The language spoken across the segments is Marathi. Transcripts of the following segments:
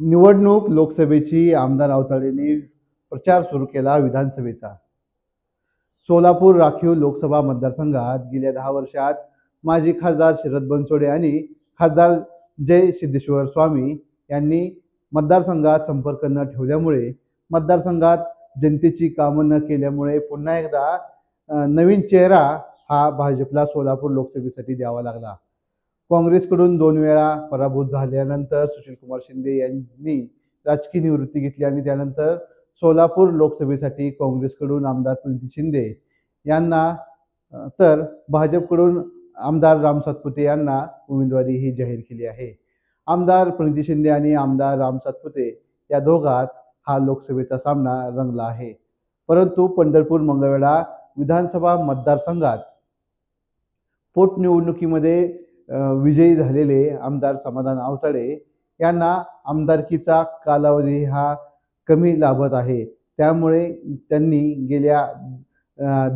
निवडणूक लोकसभेची आमदार अवताडेंनी प्रचार सुरू केला विधानसभेचा. सोलापूर राखीव लोकसभा मतदारसंघात गेल्या दहा वर्षात माजी खासदार शरद बनसोडे आणि खासदार जय सिद्धेश्वर स्वामी यांनी मतदारसंघात संपर्क न ठेवल्यामुळे मतदारसंघात जनतेची कामं न केल्यामुळे पुन्हा एकदा नवीन चेहरा हा भाजपला सोलापूर लोकसभेसाठी द्यावा लागला. काँग्रेसकडून दोन वेळा पराभूत झाल्यानंतर सुशीलकुमार शिंदे यांनी राजकीय निवृत्ती घेतली आणि त्यानंतर सोलापूर लोकसभेसाठी काँग्रेसकडून आमदार प्रीती शिंदे यांना तर भाजपकडून आमदार राम सातपुते यांना उमेदवारी ही जाहीर केली आहे. आमदार प्रणिती शिंदे आणि आमदार राम सातपुते या दोघात हा लोकसभेचा सामना रंगला आहे. परंतु पंढरपूर मंगळवेढा विधानसभा मतदारसंघात पोटनिवडणुकीमध्ये विजयी झालेले आमदार समाधान आवताडे यांना आमदारकीचा कालावधी हा कमी लाभत आहे. त्यामुळे त्यांनी गेल्या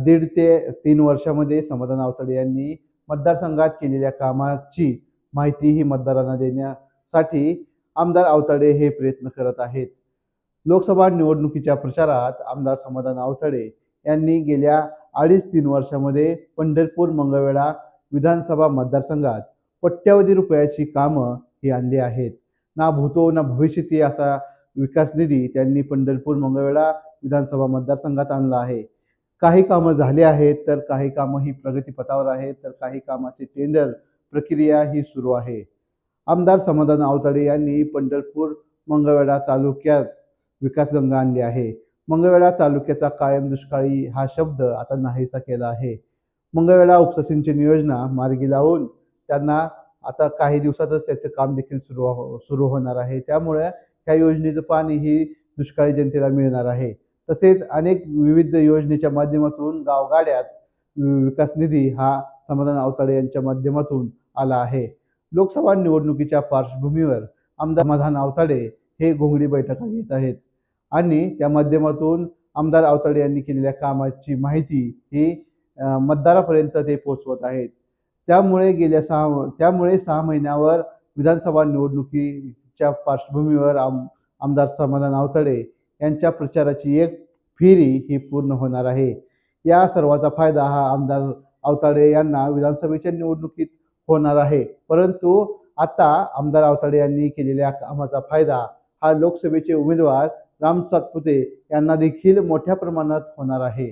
दीड ते तीन वर्षामध्ये समाधान आवताडे यांनी मतदारसंघात केलेल्या कामाची माहिती ही मतदारांना देण्यासाठी आमदार आवताडे हे प्रयत्न करत आहेत. लोकसभा निवडणुकीच्या प्रचारात आमदार समाधान आवताडे यांनी गेल्या अडीच तीन वर्षामध्ये पंढरपूर मंगळवेढा विधानसभा मतदारसंघात कोट्यवधी रुपयाची कामं ही आणली आहेत. ना भूतो ना भविष्यती असा विकास निधी त्यांनी पंढरपूर मंगळवेळा विधानसभा मतदारसंघात आणला आहे. काही कामं झाली आहेत तर काही कामं ही प्रगतीपथावर आहेत तर काही कामाची टेंडर प्रक्रिया ही सुरू आहे. आमदार समाधान आवताडे यांनी पंढरपूर मंगळवेढा तालुक्यात विकासगंगा आणली आहे. मंगळवेढा तालुक्याचा कायम दुष्काळी हा शब्द आता नाहीसा केला आहे. मंगळवेळा उपसा सिंचन योजना मार्गी लावून त्यांना आता काही दिवसातच त्याचं काम देखील सुरू हो सुरू होणार आहे. त्यामुळे ह्या योजनेचं पाणी ही दुष्काळी जनतेला मिळणार आहे. तसेच अनेक विविध योजनेच्या माध्यमातून गावगाड्यात विकास निधी हा समाधान अवताडे यांच्या माध्यमातून आला आहे. लोकसभा निवडणुकीच्या पार्श्वभूमीवर आमदार समाधान आवताडे हे घोंगडी बैठका घेत आहेत. आणि त्या माध्यमातून आमदार अवताडे यांनी केलेल्या कामाची माहिती ही मतदारापर्यंत ते पोचवत आहेत. त्यामुळे गेल्या सहा त्यामुळे सहा महिन्यावर विधानसभा निवडणुकीच्या पार्श्वभूमीवर आम आमदार समाधान आवताडे यांच्या प्रचाराची एक फेरी ही पूर्ण होणार आहे. या सर्वाचा फायदा हा आमदार आवताडे यांना विधानसभेच्या निवडणुकीत होणार आहे. परंतु आता आमदार आवताडे यांनी केलेल्या कामाचा फायदा हा लोकसभेचे उमेदवार राम सातपुते यांना देखील मोठ्या प्रमाणात होणार आहे.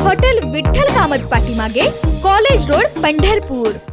हॉटेल विठ्ठल कामत पाठीमागे कॉलेज रोड पंढरपूर.